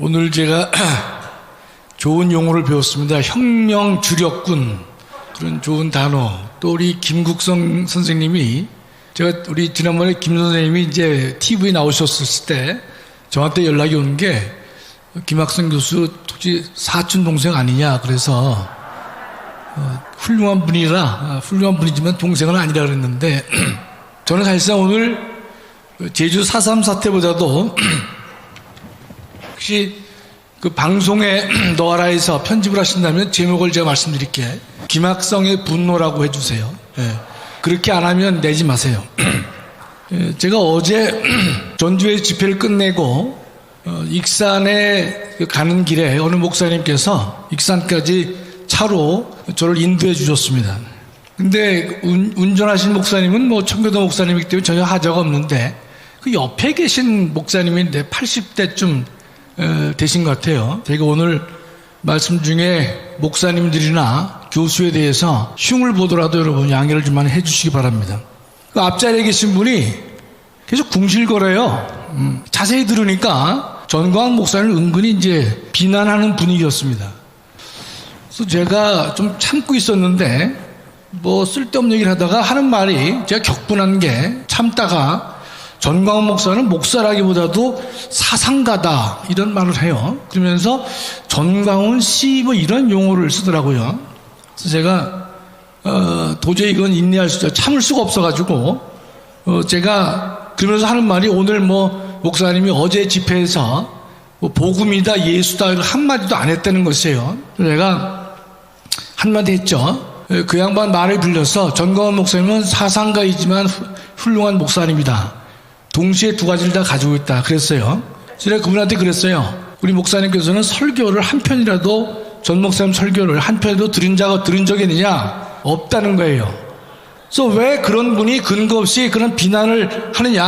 오늘 제가 좋은 용어를 배웠습니다. 혁명 주력군 그런 좋은 단어. 또 우리 김국성 선생님이 제가 우리 지난번에 김 선생님이 이제 TV에 나오셨을 때 저한테 연락이 오는 게 김학성 교수 혹시 사촌 동생 아니냐 그래서 어, 훌륭한 분이라 아, 훌륭한 분이지만 동생은 아니라 그랬는데 저는 사실상 오늘 제주 4.3 사태보다도 혹시 그 방송에 너라에서 편집을 하신다면 제목을 제가 말씀드릴게. 김학성의 분노라고 해주세요. 예. 그렇게 안 하면 내지 마세요. 예, 제가 어제 전주에 집회를 끝내고 어, 익산에 그 가는 길에 어느 목사님께서 익산까지 차로 저를 인도해 주셨습니다. 근데 운, 운전하신 목사님은 뭐 청교도 목사님이기 때문에 전혀 하자가 없는데 그 옆에 계신 목사님인데 80대쯤 어, 되신 것 같아요. 제가 오늘 말씀 중에 목사님들이나 교수에 대해서 흉을 보더라도 여러분 양해를 좀 많이 해주시기 바랍니다. 그 앞자리에 계신 분이 계속 궁실거려요. 음, 자세히 들으니까 전광 목사님 은근히 이제 비난하는 분위기였습니다. 그래서 제가 좀 참고 있었는데 뭐 쓸데없는 얘기를 하다가 하는 말이 제가 격분한 게 참다가 전광훈 목사는 목사라기보다도 사상가다 이런 말을 해요. 그러면서 전광훈 씨 뭐 이런 용어를 쓰더라고요. 그래서 제가 어, 도저히 이건 인내할 수 참을 수가 없어가지고 어, 제가 그러면서 하는 말이 오늘 뭐 목사님이 어제 집회에서 뭐 복음이다 예수다 한 마디도 안 했다는 것이에요. 제가 한 마디 했죠. 그 양반 말을 빌려서 전광훈 목사님은 사상가이지만 훌륭한 목사님이다. 동시에 두 가지를 다 가지고 있다. 그랬어요. 제가 그분한테 그랬어요. 우리 목사님께서는 설교를 한 편이라도 전 목사님 설교를 한 편이라도 들은 자가 들은 적이 있느냐? 없다는 거예요. 그래서 왜 그런 분이 근거 없이 그런 비난을 하느냐?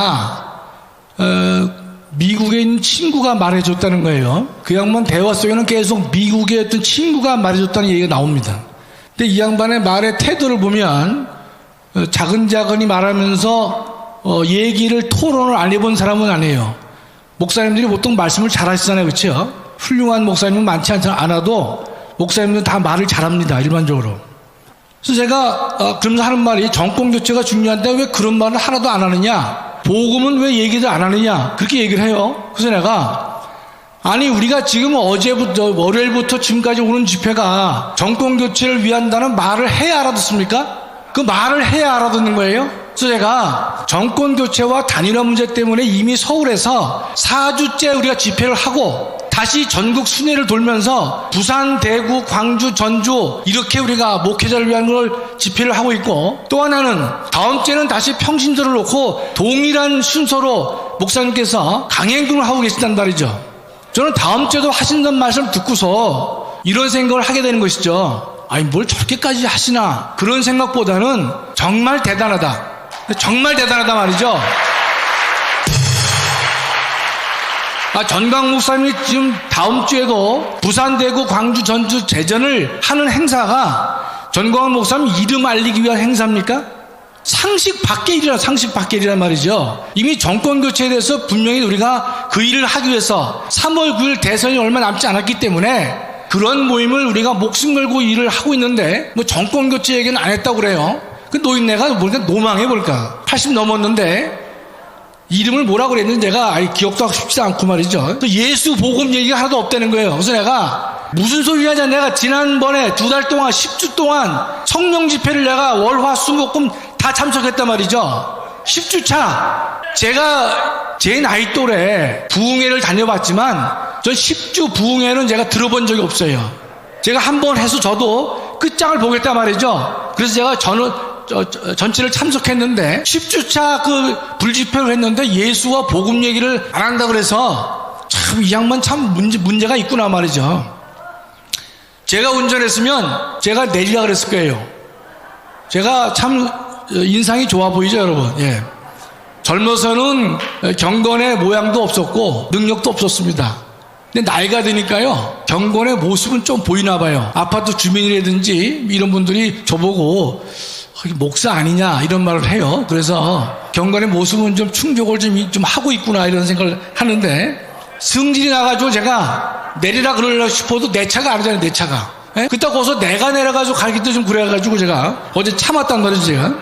어, 미국에 있는 친구가 말해줬다는 거예요. 그 양반 대화 속에는 계속 미국의 어떤 친구가 말해줬다는 얘기가 나옵니다. 근데 이 양반의 말의 태도를 보면 어, 자근자근히 말하면서 어, 얘기를 토론을 안 해본 사람은 아니에요. 목사님들이 보통 말씀을 잘 하시잖아요. 그렇죠? 훌륭한 목사님은 많지. 않아도 목사님들은 다 말을 잘합니다. 일반적으로. 그래서 제가 어, 그러면서 하는 말이 정권 교체가 중요한데 왜 그런 말을 하나도 안 하느냐? 복음은 왜 얘기를 안 하느냐? 그렇게 얘기를 해요. 그래서 내가 아니 우리가 지금 어제부터 월요일부터 지금까지 오는 집회가 정권 교체를 위한다는 말을 해야 알아듣습니까? 그 말을 해야 알아듣는 거예요. 그래서 제가 정권 교체와 단일화 문제 때문에 이미 서울에서 4주째 우리가 집회를 하고 다시 전국 순회를 돌면서 부산, 대구, 광주, 전주 이렇게 우리가 목회자를 위한 걸 집회를 하고 있고 또 하나는 다음 주에는 다시 평신도를 놓고 동일한 순서로 목사님께서 강행군을 하고 계신단 말이죠. 저는 다음 주에도 하신다는 말씀 듣고서 이런 생각을 하게 되는 것이죠. 아니 뭘 저렇게까지 하시나 그런 생각보다는 정말 대단하다. 정말 대단하다 말이죠. 아, 전광 목사님이 지금 다음 주에도 부산, 대구, 광주, 전주 재전을 하는 행사가 전광 목사님 이름 알리기 위한 행사입니까? 상식 밖의 일이라 상식 밖의 일이란 말이죠. 이미 정권 교체에 대해서 분명히 우리가 그 일을 하기 위해서 3월 9일 대선이 얼마 남지 않았기 때문에 그런 모임을 우리가 목숨 걸고 일을 하고 있는데 뭐 정권 교체 얘기는 안 했다고 그래요. 그 노인네가 뭘까 노망해 볼까 80 넘었는데 이름을 뭐라고 그랬는지 내가 아예 기억도 하고 싶지 않고 말이죠. 또 예수 복음 얘기가 하나도 없다는 거예요. 그래서 내가 무슨 소리 하냐 내가 지난번에 두 달 동안 10주 동안 성령 집회를 내가 월 화 수 목 금 다 참석했단 말이죠. 10주 차. 제가 제 나이 또래 부흥회를 다녀봤지만 전 10주 부흥회는 제가 들어본 적이 없어요. 제가 한 번 해서 저도 끝장을 보겠단 말이죠. 그래서 제가 저는 전체를 참석했는데 10주차 그 불집회를 했는데 예수와 복음 얘기를 안 한다 그래서 참 이 양반 참 문제, 문제가 있구나 말이죠. 제가 운전했으면 제가 내리라 그랬을 거예요. 제가 참 인상이 좋아 보이죠, 여러분. 예. 젊어서는 경건의 모양도 없었고 능력도 없었습니다. 근데 나이가 드니까요, 경건의 모습은 좀 보이나 봐요. 아파트 주민이라든지 이런 분들이 저보고 목사 아니냐 이런 말을 해요. 그래서 경건의 모습은 좀 충격을 좀, 좀 하고 있구나 이런 생각을 하는데 승질이 나가지고 제가 내리라 그러려고 싶어도 내 차가 아니잖아요, 내 차가. 예? 그때 거기서 내가 내려가지고 가기도 좀 그래가지고 제가 어제 참았단 말이죠, 제가.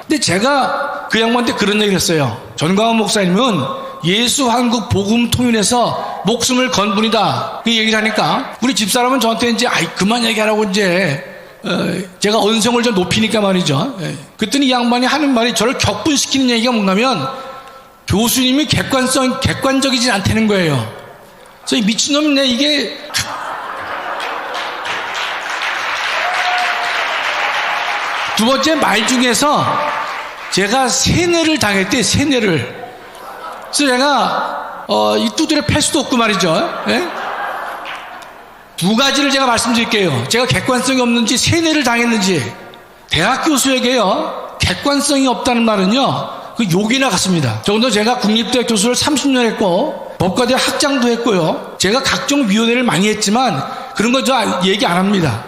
근데 제가 그 양반한테 그런 얘기를 했어요. 전광훈 목사님은 예수 한국 복음 통일에서 목숨을 건 분이다. 그 얘기를 하니까 우리 집사람은 저한테 이제 아이 그만 얘기하라고 이제 어, 제가 언성을 좀 높이니까 말이죠. 예. 그랬더니 이 양반이 하는 말이 저를 격분시키는 얘기가 뭔가면 교수님이 객관성 객관적이진 않다는 거예요. 이 미친놈이네 이게 두 번째 말 중에서 제가 세뇌를 당했대 세뇌를 그래서 제가 어, 이 두드려 팰 수도 없고 말이죠 예? 두 가지를 제가 말씀드릴게요 제가 객관성이 없는지 세뇌를 당했는지 대학 교수에게요 객관성이 없다는 말은요 그 욕이나 같습니다 적어도 제가 국립대학 교수를 30년 했고 법과대 학장도 했고요 제가 각종 위원회를 많이 했지만 그런 거 저 얘기 안 합니다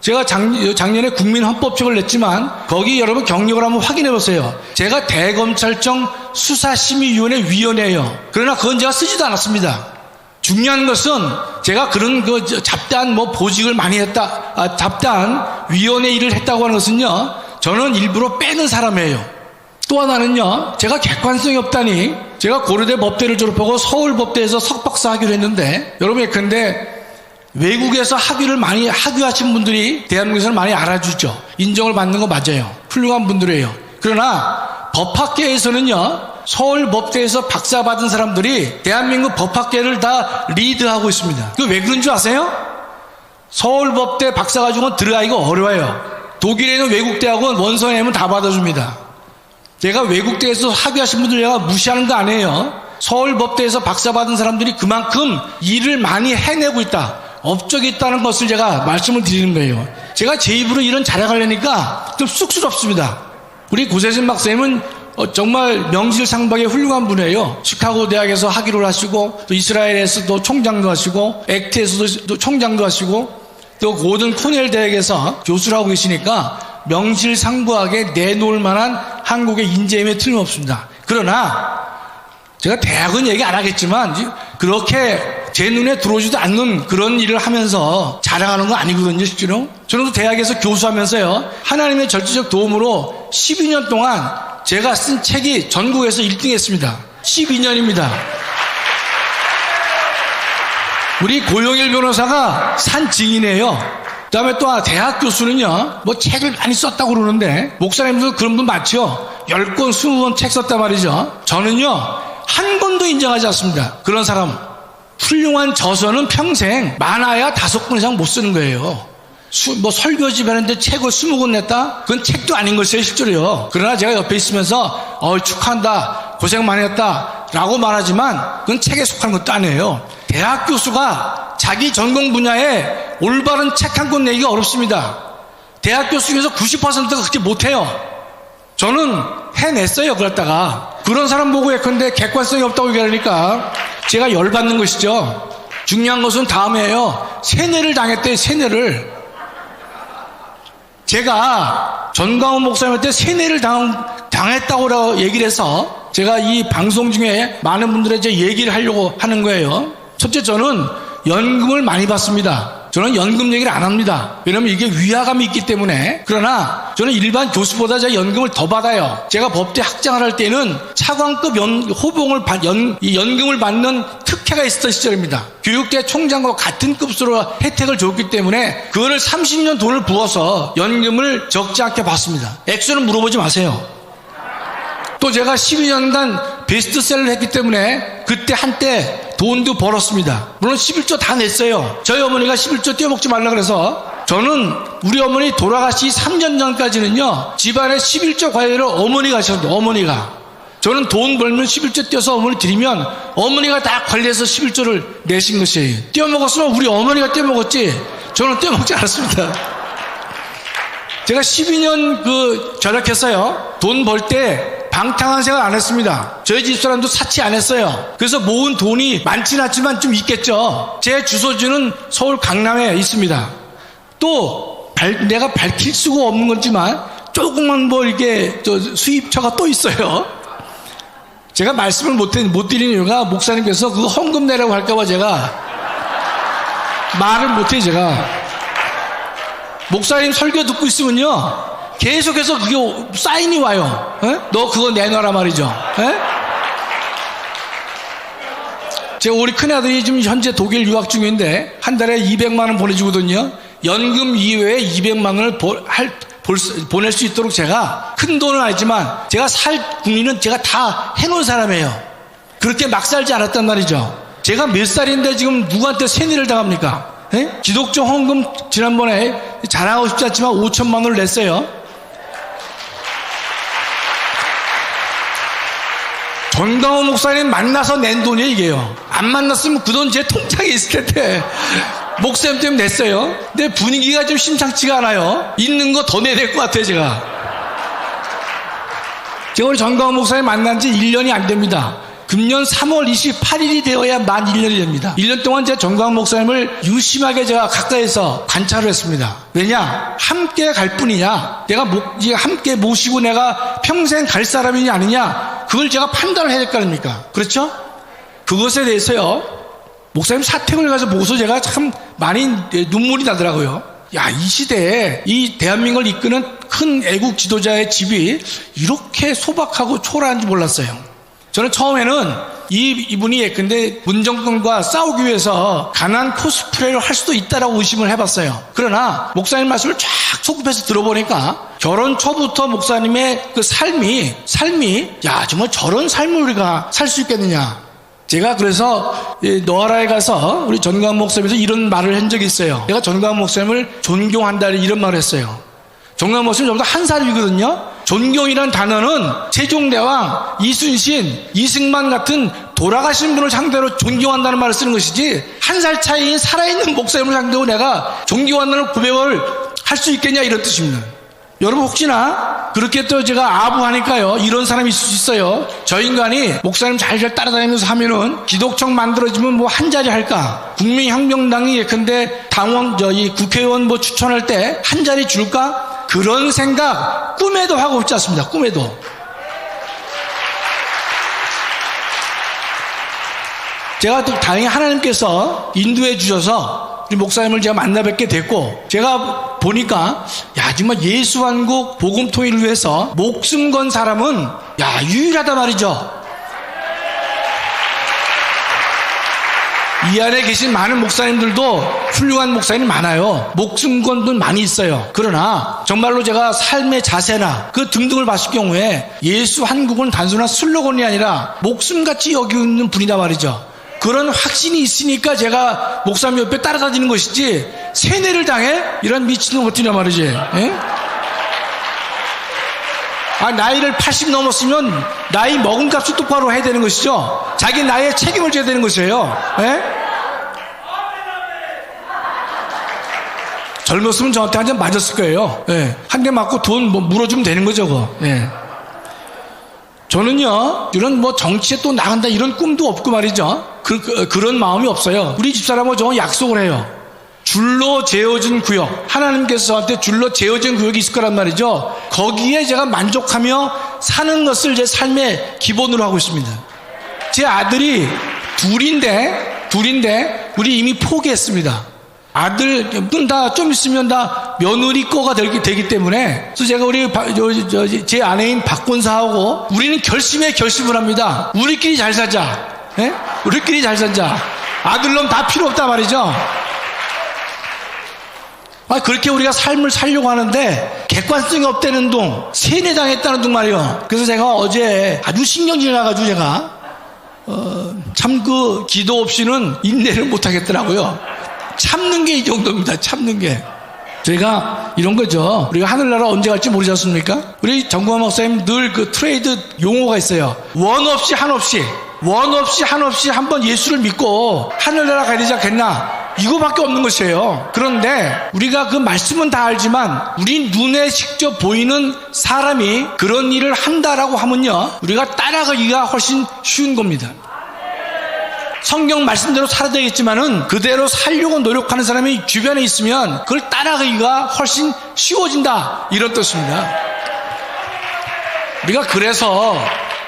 제가 작, 작년에 국민헌법책을 냈지만 거기 여러분 경력을 한번 확인해 보세요. 제가 대검찰청 수사심의위원회 위원회예요. 그러나 그건 제가 쓰지도 않았습니다. 중요한 것은 제가 그런 그 잡다한 뭐 보직을 많이 했다, 아, 잡다한 위원회 일을 했다고 하는 것은요. 저는 일부러 빼는 사람이에요. 또 하나는요. 제가 객관성이 없다니 제가 고려대 법대를 졸업하고 서울법대에서 석박사 학위를 했는데 여러분 근데 외국에서 학위를 많이 학위하신 분들이 대한민국에서는 많이 알아주죠. 인정을 받는 거 맞아요. 훌륭한 분들이에요. 그러나 법학계에서는요. 서울 법대에서 박사 받은 사람들이 대한민국 법학계를 다 리드하고 있습니다. 그 왜 그런 줄 아세요? 서울 법대 박사 가지고는 들어가기가 어려워요. 독일에 있는 외국 대학은 원서 내면 다 받아줍니다. 제가 외국 대에서 학위하신 분들 제가 무시하는 거 아니에요. 서울 법대에서 박사 받은 사람들이 그만큼 일을 많이 해내고 있다. 업적이 있다는 것을 제가 말씀을 드리는 거예요. 제가 제 입으로 이런 자랑하려니까 좀 쑥스럽습니다. 우리 고세진 박사님은 어, 정말 명실상박의 훌륭한 분이에요. 시카고 대학에서 학위를 하시고 또 이스라엘에서도 총장도 하시고 액트에서도 총장도 하시고 또 고든 코넬 대학에서 교수를 하고 계시니까 명실상부하게 내놓을 만한 한국의 인재임에 틀림없습니다. 그러나 제가 대학은 얘기 안 하겠지만 그렇게 제 눈에 들어오지도 않는 그런 일을 하면서 자랑하는 거 아니거든요, 실제로. 저는 대학에서 교수하면서요, 하나님의 절대적 도움으로 12년 동안 제가 쓴 책이 전국에서 1등 했습니다. 12년입니다. 우리 고영일 변호사가 산 증인이에요. 그 다음에 또 대학 교수는요, 뭐 책을 많이 썼다고 그러는데, 목사님도 그런 분 많죠? 10권, 20권 책 썼단 말이죠. 저는요, 한 권도 인정하지 않습니다. 그런 사람. 훌륭한 저서는 평생 많아야 다섯 권 이상 못 쓰는 거예요. 수, 뭐 설교집 하는데 책을 스무 권 냈다? 그건 책도 아닌 것이에요, 실제로요. 그러나 제가 옆에 있으면서, 어, 축하한다. 고생 많이 했다. 라고 말하지만, 그건 책에 속하는 것도 아니에요. 대학 교수가 자기 전공 분야에 올바른 책 한 권 내기가 어렵습니다. 대학 교수 중에서 90%가 그렇게 못해요. 저는 해냈어요, 그랬다가. 그런 사람 보고 예컨대 객관성이 없다고 얘기하니까 제가 열받는 것이죠. 중요한 것은 다음에요. 세뇌를 당했대, 세뇌를. 제가 전광훈 목사님한테 세뇌를 당, 당했다고 얘기를 해서 제가 이 방송 중에 많은 분들의 제 얘기를 하려고 하는 거예요. 첫째, 저는 연금을 많이 받습니다. 저는 연금 얘기를 안 합니다. 왜냐면 이게 위화감이 있기 때문에. 그러나 저는 일반 교수보다 제가 연금을 더 받아요. 제가 법대 학장을 할 때는 차관급 연, 호봉을 받, 연, 연금을 받는 특혜가 있었던 시절입니다. 교육대 총장과 같은 급수로 혜택을 줬기 때문에 그거를 30년 돈을 부어서 연금을 적지 않게 받습니다. 액수는 물어보지 마세요. 또 제가 12년간 베스트셀러를 했기 때문에 그때 한때 돈도 벌었습니다. 물론 11조 다 냈어요. 저희 어머니가 11조 떼어먹지 말라 그래서 저는 우리 어머니 돌아가시 3년 전까지는요 집안에 11조 관리를 어머니가 하셨는데 어머니가 저는 돈 벌면 11조 떼어서 어머니 드리면 어머니가 다 관리해서 11조를 내신 것이에요. 떼어먹었으면 우리 어머니가 떼어먹었지 저는 떼어먹지 않았습니다. 제가 12년 그 절약했어요. 돈 벌 때 방탕한 생각 안 했습니다. 저희 집 사람도 사치 안 했어요. 그래서 모은 돈이 많진 않지만 좀 있겠죠. 제 주소지는 서울 강남에 있습니다. 또 발, 내가 밝힐 수가 없는 거지만 조금만 뭐 이렇게 수입처가 또 있어요. 제가 말씀을 못, 드- 못 드리는 이유가 목사님께서 그 헌금 내라고 할까봐 제가 말을 못해요, 제가. 목사님 설교 듣고 있으면요. 계속해서 그게 오- 사인이 와요. 에? 너 그거 내놔라 말이죠. 에? 제가 우리 큰아들이 지금 현재 독일 유학 중인데 한 달에 200만 원 보내주거든요. 연금 이외에 200만 원을 보, 할, 볼 수- 보낼 수 있도록 제가 큰 돈은 아니지만 제가 살 국리는 제가 다 해놓은 사람이에요. 그렇게 막 살지 않았단 말이죠. 제가 몇 살인데 지금 누구한테 세뇌를 당합니까? 예? 기독교 헌금 지난번에 자랑하고 싶지 않지만 5천만 원을 냈어요. 전강호 목사님 만나서 낸 돈이에요, 이게요. 안 만났으면 그 돈 제 통장에 있을 텐데. 목사님 때문에 냈어요. 근데 분위기가 좀 심상치가 않아요. 있는 거 더 내야 될 것 같아요, 제가. 제가 우리 전강호 목사님 만난 지 1년이 안 됩니다. 금년 3월 28일이 되어야 만 1년이 됩니다. 1년 동안 제가 전광 목사님을 유심하게 제가 가까이서 관찰을 했습니다. 왜냐? 함께 갈 뿐이냐? 내가 목, 이제 함께 모시고 내가 평생 갈 사람이냐 아니냐? 그걸 제가 판단을 해야 될 거 아닙니까? 그렇죠? 그것에 대해서요. 목사님 사택을 가서 보고서 제가 참 많이 눈물이 나더라고요. 야, 이 시대에 이 대한민국을 이끄는 큰 애국 지도자의 집이 이렇게 소박하고 초라한지 몰랐어요. 저는 처음에는 이, 이분이 예컨대 문정권과 싸우기 위해서 가난 코스프레를 할 수도 있다라고 의심을 해봤어요. 그러나 목사님 말씀을 쫙 소급해서 들어보니까 결혼 초부터 목사님의 그 삶이, 삶이, 야, 정말 저런 삶을 우리가 살 수 있겠느냐. 제가 그래서 이 노아라에 가서 우리 전광 목사님에서 이런 말을 한 적이 있어요. 내가 전광 목사님을 존경한다 이런 말을 했어요. 목사님 저보다 한 살이거든요. 존경이란 단어는 세종대왕, 이순신, 이승만 같은 돌아가신 분을 상대로 존경한다는 말을 쓰는 것이지 한 살 차이인 살아있는 목사님을 상대로 내가 존경한다는 고백을 할 수 있겠냐 이런 뜻입니다. 여러분 혹시나 그렇게 또 제가 아부하니까요 이런 사람이 있을 수 있어요 저 인간이 목사님 잘잘 따라다니면서 하면은 기독청 만들어지면 뭐 한 자리 할까 국민혁명당이 예컨대 당원 저희 국회의원 뭐 추천할 때 한 자리 줄까 그런 생각 꿈에도 하고 있지 않습니다 꿈에도 제가 또 다행히 하나님께서 인도해 주셔서 우리 목사님을 제가 만나 뵙게 됐고 제가 보니까 야 정말 예수한국 복음 통일을 위해서 목숨 건 사람은 야 유일하다 말이죠. 이 안에 계신 많은 목사님들도 훌륭한 목사님 많아요. 목숨 건 분 많이 있어요. 그러나 정말로 제가 삶의 자세나 그 등등을 봤을 경우에 예수 한국은 단순한 슬로건이 아니라 목숨같이 여기는 분이다 말이죠. 그런 확신이 있으니까 제가 목사님 옆에 따라다니는 것이지 세뇌를 당해 이런 미친놈 어쩌냐 말이지. 예? 아, 나이를 80 넘었으면 나이 먹은 값을 똑바로 해야 되는 것이죠. 자기 나이에 책임을 져야 되는 것이에요. 예? 젊었으면 저한테 한 대 맞았을 거예요. 예. 한 대 맞고 돈 뭐 물어주면 되는 거죠, 그거. 예. 저는요, 이런 뭐 정치에 또 나간다 이런 꿈도 없고 말이죠. 그, 그, 런 마음이 없어요. 우리 집사람하고 저 약속을 해요. 줄로 재어진 구역. 하나님께서 저한테 줄로 재어진 구역이 있을 거란 말이죠. 거기에 제가 만족하며 사는 것을 제 삶의 기본으로 하고 있습니다. 제 아들이 둘인데, 둘인데, 우리 이미 포기했습니다. 아들, 다 좀 있으면 다 며느리 거가 되기, 때문에, 그래서 제가 우리, 바- 저, 저, 제 아내인 박권사하고, 우리는 결심에 결심을 합니다. 우리끼리 잘 살자. 예? 우리끼리 잘 살자. 아들놈 다 필요 없다 말이죠. 아, 그렇게 우리가 삶을 살려고 하는데 객관성이 없다는 둥, 세뇌당했다는 둥 말이요. 그래서 제가 어제 아주 신경질 나가지고 제가 어, 참 그 기도 없이는 인내를 못 하겠더라고요. 참는 게 이 정도입니다. 참는 게. 제가 이런 거죠. 우리가 하늘나라 언제 갈지 모르지 않습니까? 우리 정구환 목사님 늘 그 트레이드 용어가 있어요. 원 없이 한 없이. 원 없이 한 없이 한번 예수를 믿고 하늘나라 가야 되지 않겠나? 이거밖에 없는 것이에요. 그런데 우리가 그 말씀은 다 알지만 우리 눈에 직접 보이는 사람이 그런 일을 한다라고 하면요. 우리가 따라가기가 훨씬 쉬운 겁니다. 성경 말씀대로 살아야 되겠지만은 그대로 살려고 노력하는 사람이 주변에 있으면 그걸 따라가기가 훨씬 쉬워진다. 이런 뜻입니다. 우리가 그래서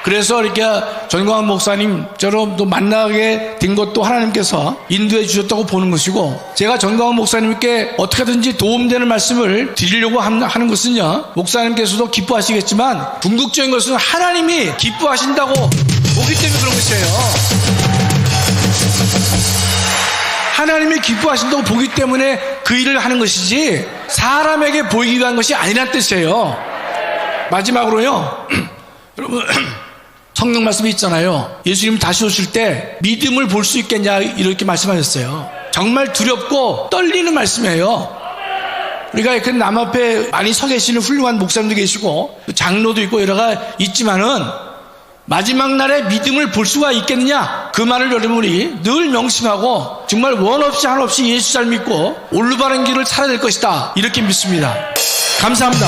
그래서 이렇게 전광훈 목사님처럼 또 만나게 된 것도 하나님께서 인도해 주셨다고 보는 것이고 제가 전광훈 목사님께 어떻게든지 도움되는 말씀을 드리려고 함- 하는 것은요 목사님께서도 기뻐하시겠지만 궁극적인 것은 하나님이 기뻐하신다고 보기 때문에 그런 것이에요. 하나님이 기뻐하신다고 보기 때문에 그 일을 하는 것이지 사람에게 보이기 위한 것이 아니란 뜻이에요. 마지막으로요. 여러분 성경 말씀이 있잖아요. 예수님 다시 오실 때 믿음을 볼 수 있겠냐 이렇게 말씀하셨어요. 정말 두렵고 떨리는 말씀이에요. 우리가 이렇게 남 앞에 많이 서 계시는 훌륭한 목사님도 계시고 장로도 있고 여러가 있지만은 마지막 날에 믿음을 볼 수가 있겠느냐? 그 말을 여러분이 늘 명심하고 정말 원 없이 한 없이 예수 잘 믿고 올바른 길을 살아야 될 것이다. 이렇게 믿습니다. 감사합니다.